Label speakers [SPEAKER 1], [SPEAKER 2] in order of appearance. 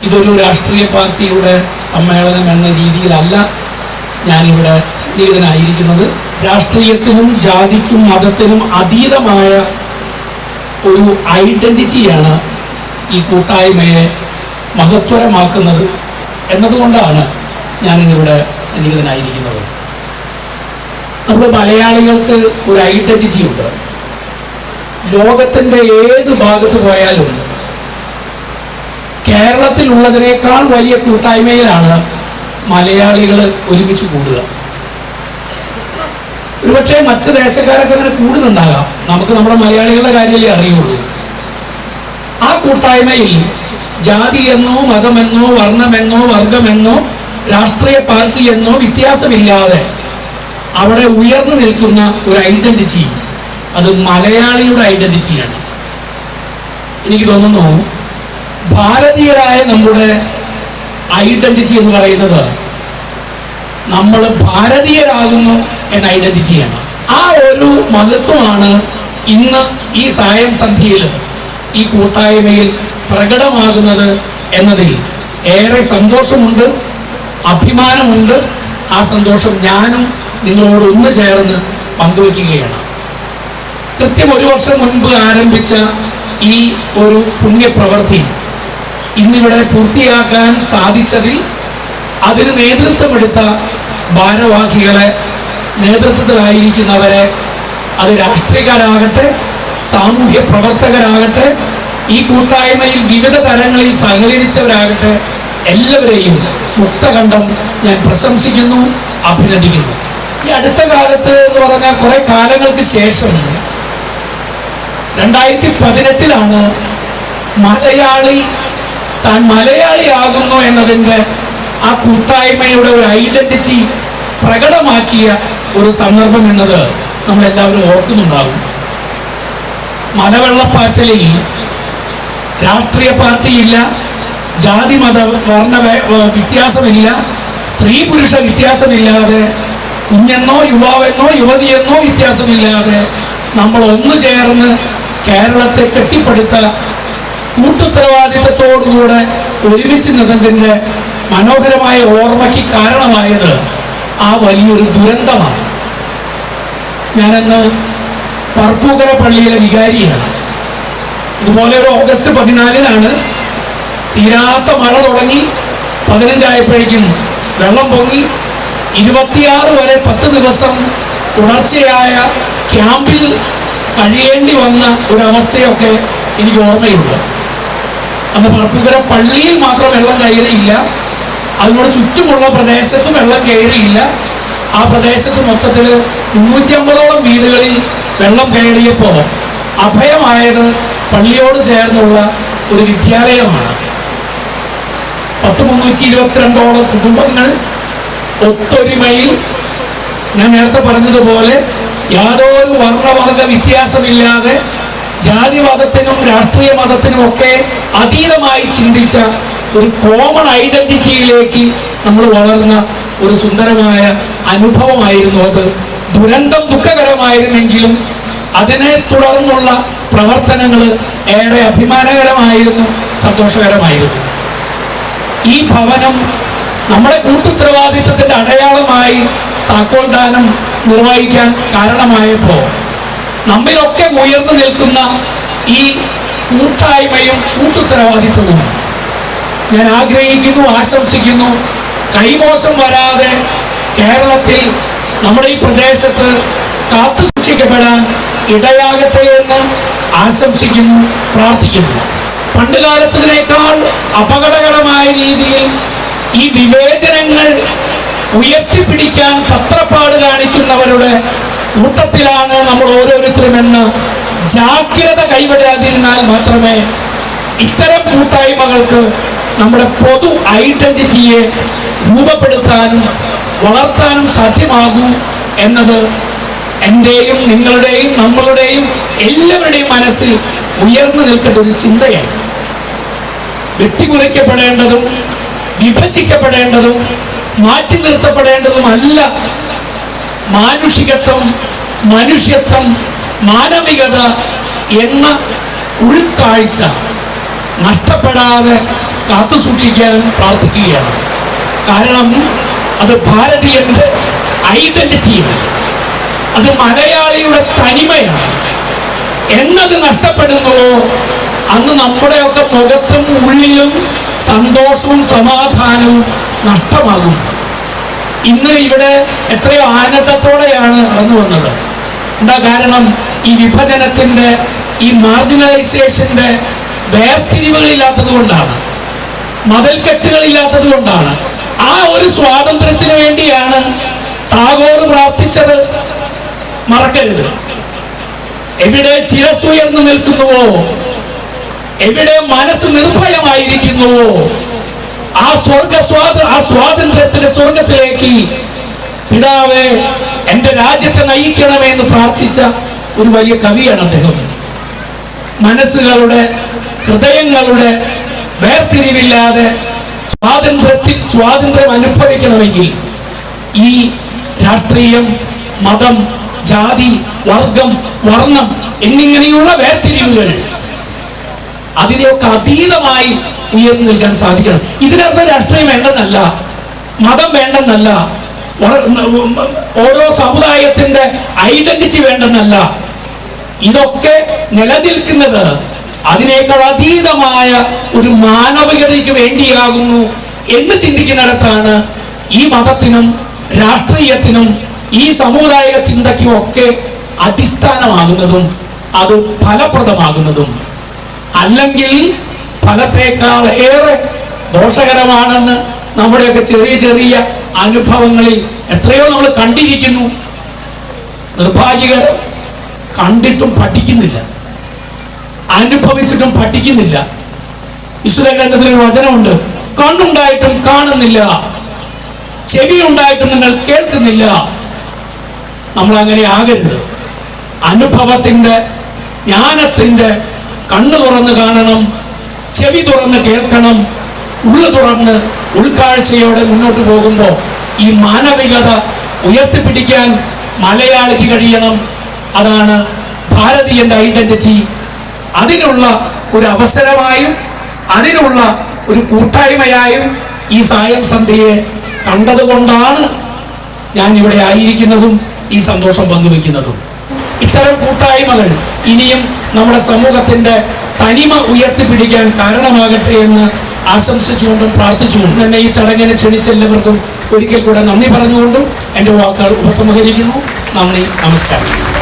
[SPEAKER 1] ഇതൊരു രാഷ്ട്രീയ പാർട്ടിയുടെ സമ്മേളനം എന്ന രീതിയിലല്ല ഞാനിവിടെ സന്നിഹിതനായിരിക്കുന്നത്. രാഷ്ട്രീയത്തിനും ജാതിക്കും മതത്തിനും അതീതമായ ഒരു ഐഡന്റിറ്റിയാണ് ഈ കൂട്ടായ്മയെ മഹത്വരമാക്കുന്നത് എന്നതുകൊണ്ടാണ് ഞാനിന്നിവിടെ സന്നിഹിതനായിരിക്കുന്നത്. നമ്മൾ മലയാളികൾക്ക് ഒരു ഐഡന്റിറ്റി ഉണ്ട് ലോകത്തിന്റെ ഏത് ഭാഗത്ത് പോയാലും കേരളത്തിലുള്ളതിനേക്കാൾ വലിയ കൂട്ടായ്മയിലാണ് മലയാളികൾ ഒരുമിച്ച് കൂടുക. ഒരുപക്ഷെ മറ്റ് ദേശക്കാരൊക്കെ അങ്ങനെ കൂടുന്നുണ്ടാകാം. നമുക്ക് നമ്മുടെ മലയാളികളുടെ കാര്യമല്ലേ അറിയുള്ളൂ. ആ കൂട്ടായ്മയിൽ ജാതി എന്നോ മതമെന്നോ വർണമെന്നോ വർഗമെന്നോ രാഷ്ട്രീയ പാർട്ടി എന്നോ വ്യത്യാസമില്ലാതെ അവിടെ ഉയർന്നു നിൽക്കുന്ന ഒരു ഐഡന്റിറ്റി അത് മലയാളിയുടെ ഐഡന്റിറ്റിയാണ്. എനിക്ക് തോന്നുന്നു ഭാരതീയരായ നമ്മുടെ ഐഡന്റിറ്റി എന്ന് പറയുന്നത് നമ്മൾ ഭാരതീയരാകുന്നു എന്ന ഐഡന്റിറ്റിയാണ് ആ ഒരു മഹത്വമാണ് ഇന്ന് ഈ സായം സന്ധ്യയിൽ ഈ കൂട്ടായ്മയിൽ പ്രകടമാകുന്നത് എന്നതിൽ ഏറെ സന്തോഷമുണ്ട് അഭിമാനമുണ്ട്. ആ സന്തോഷം ഞാനും നിങ്ങളോട് ഒന്ന് ചേർന്ന് പങ്കുവെക്കുകയാണ് കൃത്യം ഒരു വർഷം മുൻപ് ആരംഭിച്ച ഈ ഒരു പുണ്യപ്രവൃത്തി ഇന്നിവിടെ പൂർത്തിയാക്കാൻ സാധിച്ചതിൽ അതിന് നേതൃത്വമെടുത്ത ഭാരവാഹികളെ നേതൃത്വത്തിലായിരിക്കുന്നവരെ അത് രാഷ്ട്രീയക്കാരാകട്ടെ സാമൂഹ്യ പ്രവർത്തകരാകട്ടെ ഈ കൂട്ടായ്മയിൽ വിവിധ തരങ്ങളിൽ സഹകരിച്ചവരാകട്ടെ എല്ലാവരെയും മുക്തകണ്ഠം ഞാൻ പ്രശംസിക്കുന്നു അഭിനന്ദിക്കുന്നു. ഈ അടുത്ത കാലത്ത് എന്ന് പറഞ്ഞാൽ കുറെ കാലങ്ങൾക്ക് ശേഷം രണ്ടായിരത്തി പതിനെട്ടിലാണ് മലയാളി താൻ മലയാളിയാകുന്നു എന്നതിന്റെ ആ കൂട്ടായ്മയുടെ ഒരു ഐഡന്റിറ്റി പ്രകടമാക്കിയ ഒരു സന്ദർഭം എന്നത് നമ്മളെല്ലാവരും ഓർക്കുന്നുണ്ടാകും. മലവെള്ളപ്പാച്ചലിൽ രാഷ്ട്രീയ പാർട്ടിയില്ല ജാതി മത വർണ വ്യത്യാസമില്ല സ്ത്രീ പുരുഷ വ്യത്യാസമില്ലാതെ കുഞ്ഞെന്നോ യുവാവെന്നോ യുവതിയെന്നോ വ്യത്യാസമില്ലാതെ നമ്മൾ ഒന്നു ചേർന്ന് കേരളത്തെ കെട്ടിപ്പടുത്ത കൂട്ടുത്തരവാദിത്തത്തോടുകൂടെ ഒരുമിച്ച് നിന്നതിന്റെ മനോഹരമായ ഓർമ്മയ്ക്ക് കാരണമായത് ആ വലിയൊരു ദുരന്തമാണ്. ഞാനന്ന് പറപ്പൂക്കര പള്ളിയിലെ വികാരിയാണ്. ഇതുപോലെ ഒരു ഓഗസ്റ്റ് പതിനാലിനാണ് തീരാത്ത മഴ തുടങ്ങി പതിനഞ്ചായപ്പോഴേക്കും വെള്ളം പൊങ്ങി ഇരുപത്തിയാറ് വരെ പത്ത് ദിവസം തുടർച്ചയായ ക്യാമ്പിൽ കഴിയേണ്ടി വന്ന ഒരവസ്ഥയൊക്കെ എനിക്ക് ഓർമ്മയുണ്ട്. അന്ന് പറപ്പുകര പള്ളിയിൽ മാത്രം വെള്ളം കയറിയില്ല. അതിനോട് ചുറ്റുമുള്ള പ്രദേശത്തും വെള്ളം കയറിയില്ല. ആ പ്രദേശത്ത് മൊത്തത്തിൽ മുന്നൂറ്റി അമ്പതോളം വീടുകളിൽ വെള്ളം കയറിയപ്പോൾ അഭയമായത് പള്ളിയോട് ചേർന്നുള്ള ഒരു വിദ്യാലയമാണ്. പത്ത് മുന്നൂറ്റി ഇരുപത്തിരണ്ടോളം കുടുംബങ്ങൾ ഒത്തൊരുമയിൽ ഞാൻ നേരത്തെ പറഞ്ഞതുപോലെ യാതൊരു വർണവർഗ വ്യത്യാസമില്ലാതെ ജാതിമതത്തിനും രാഷ്ട്രീയ മതത്തിനും ഒക്കെ അതീതമായി ചിന്തിച്ച ഒരു കോമൺ ഐഡന്റിറ്റിയിലേക്ക് നമ്മൾ വളർന്ന ഒരു സുന്ദരമായ അനുഭവമായിരുന്നു അത്. ദുരന്തം ദുഃഖകരമായിരുന്നെങ്കിലും അതിനെ തുടർന്നുള്ള പ്രവർത്തനങ്ങൾ ഏറെ അഭിമാനകരമായിരുന്നു സന്തോഷകരമായിരുന്നു. ഈ ഭവനം നമ്മുടെ കൂട്ടുത്തരവാദിത്വത്തിന്റെ അടയാളമായി താക്കോൽ ദാനം നിർവഹിക്കാൻ കാരണമായപ്പോൾ നമ്മിലൊക്കെ ഉയർന്നു നിൽക്കുന്ന ഈ കൂട്ടായ്മയും കൂട്ടുത്തരവാദിത്വവും. ഞാൻ ആഗ്രഹിക്കുന്നു ആശംസിക്കുന്നു. കൈമോശം വരാതെ കേരളത്തിൽ നമ്മുടെ ഈ പ്രദേശത്ത് കാത്തു സൂക്ഷിക്കപ്പെടാൻ ഇടയാകട്ടെ എന്ന് ആശംസിക്കുന്നു പ്രാർത്ഥിക്കുന്നു. പണ്ട് കാലത്തതിനേക്കാൾ അപകടകരമായ രീതിയിൽ ഈ വിവേചനങ്ങൾ ഉയർത്തിപ്പിടിക്കാൻ പത്രപ്പാട് കാണിക്കുന്നവരുടെ കൂട്ടത്തിലാണ് നമ്മൾ ഓരോരുത്തരും എന്ന് ജാഗ്രത കൈവിടാതിരുന്നാൽ മാത്രമേ ഇത്തരം കൂട്ടായ്മകൾക്ക് നമ്മുടെ പൊതു ഐഡന്റിറ്റിയെ രൂപപ്പെടുത്താനും വളർത്താനും സാധ്യമാകൂ എന്നത് എന്റെയും നിങ്ങളുടെയും നമ്മളുടെയും എല്ലാവരുടെയും മനസ്സിൽ ഉയർന്നു നിൽക്കേണ്ട ഒരു ചിന്തയാണ്. വെട്ടിമുറിക്കപ്പെടേണ്ടതും വിഭജിക്കപ്പെടേണ്ടതും മാറ്റി നിർത്തപ്പെടേണ്ടതുമല്ല മാനുഷികത്വം മനുഷ്യത്വം മാനവികത എന്ന ഉൾക്കാഴ്ച നഷ്ടപ്പെടാതെ കാത്തു സൂക്ഷിക്കാൻ പ്രാർത്ഥിക്കുകയാണ്. കാരണം അത് ഭാരതീയന്റെ ഐഡന്റിറ്റിയാണ്. അത് മലയാളിയുടെ തനിമയാണ്. എന്നത് നഷ്ടപ്പെടുന്നുവോ? അന്ന് നമ്മുടെയൊക്കെ മുഖത്തും ഉള്ളിലും സന്തോഷവും സമാധാനവും നഷ്ടമാകും. ഇന്ന് ഇവിടെ എത്രയോ ആനന്ദത്തോടെയാണ് നടന്നു വന്നത്. എന്താ കാരണം? ഈ വിഭജനത്തിന്റെ ഈ മാർജിനലൈസേഷന്റെ വേർതിരിവുകളില്ലാത്തത് കൊണ്ടാണ് മതൽക്കെട്ടുകളില്ലാത്തത് കൊണ്ടാണ് ആ ഒരു സ്വാതന്ത്ര്യത്തിന് വേണ്ടിയാണ് ടാഗോർ പ്രാർത്ഥിച്ചത്. മറക്കരുത്. എവിടെ ശിരസുയർന്നു നിൽക്കുന്നുവോ? എവിടെ മനസ്സ് നിർഭയമായിരിക്കുന്നുവോ? ആ സ്വർഗ സ്വാത ആ സ്വാതന്ത്ര്യത്തിന്റെ സ്വർഗത്തിലേക്ക് പിതാവെ എന്റെ രാജ്യത്തെ നയിക്കണമേ എന്ന് പ്രാർത്ഥിച്ച ഒരു വലിയ കവിയാണ് അദ്ദേഹം. മനസ്സുകളുടെ ഹൃദയങ്ങളുടെ വേർതിരിവില്ലാതെ സ്വാതന്ത്ര്യത്തിൽ സ്വാതന്ത്ര്യം അനുഭവിക്കണമെങ്കിൽ ഈ രാഷ്ട്രീയം മതം ജാതി വർഗം വർണം എന്നിങ്ങനെയുള്ള വേർതിരിവുകൾ അതിനെയൊക്കെ അതീതമായി ഉയർന്നു നിൽക്കാൻ സാധിക്കണം. ഇതിനർത്ഥം രാഷ്ട്രീയം വേണ്ടെന്നല്ല മതം വേണ്ടെന്നല്ല ഓരോ സമുദായത്തിന്റെ ഐഡന്റിറ്റി വേണ്ടെന്നല്ല ഇതൊക്കെ നിലനിൽക്കുന്നത് അതിനേക്കാൾ അതീതമായ ഒരു മാനവികതയ്ക്ക് വേണ്ടിയാകുന്നു എന്ന് ചിന്തിക്കുന്നിടത്താണ് ഈ മതത്തിനും രാഷ്ട്രീയത്തിനും ഈ സമുദായ ചിന്തയ്ക്കും ഒക്കെ അടിസ്ഥാനമാകുന്നതും അത് ഫലപ്രദമാകുന്നതും. അല്ലെങ്കിൽ ഫലത്തേക്കാൾ ഏറെ ദോഷകരമാണെന്ന് നമ്മുടെയൊക്കെ ചെറിയ ചെറിയ അനുഭവങ്ങളിൽ എത്രയോ നമ്മൾ കണ്ടിരിക്കുന്നു. നിർഭാഗ്യകർ കണ്ടിട്ടും പഠിക്കുന്നില്ല. അനുഭവിച്ചിട്ടും പഠിക്കുന്നില്ല. വിശുദ്ധ ഒരു വചനമുണ്ട്. കണ്ണുണ്ടായിട്ടും കാണുന്നില്ല. ചെവി ഉണ്ടായിട്ടും നിങ്ങൾ കേൾക്കുന്നില്ല. നമ്മൾ അങ്ങനെ ആകരുത്. അനുഭവത്തിന്റെ ജ്ഞാനത്തിന്റെ കണ്ണു തുറന്ന് കാണണം ചെവി തുറന്ന് കേൾക്കണം ഉള്ള തുറന്ന് ഉൾക്കാഴ്ചയോടെ മുന്നോട്ട് പോകുമ്പോൾ ഈ മാനവികത ഉയർത്തിപ്പിടിക്കാൻ മലയാളിക്ക് കഴിയണം. അതാണ് ഭാരതീയന്റെ ഐഡന്റിറ്റി. അതിനുള്ള ഒരു അവസരമായും അതിനുള്ള ഒരു കൂട്ടായ്മയായും ഈ സായം സന്ധ്യയെ കണ്ടതുകൊണ്ടാണ് ഞാൻ ഇവിടെ ആയിരിക്കുന്നതും ഈ സന്തോഷം പങ്കുവെക്കുന്നതും. ഇത്തരം കൂട്ടായ്മകൾ ഇനിയും നമ്മുടെ സമൂഹത്തിന്റെ തനിമ ഉയർത്തിപ്പിടിക്കാൻ കാരണമാകട്ടെ എന്ന് ആശംസിച്ചുകൊണ്ടും പ്രാർത്ഥിച്ചുകൊണ്ടും തന്നെ ഈ ചടങ്ങിനെ ക്ഷണിച്ച എല്ലാവർക്കും ഒരിക്കൽ കൂടെ നന്ദി പറഞ്ഞുകൊണ്ടും എന്റെ വാക്കുകൾ ഉപസംഹരിക്കുന്നു. നന്ദി നമസ്കാരം.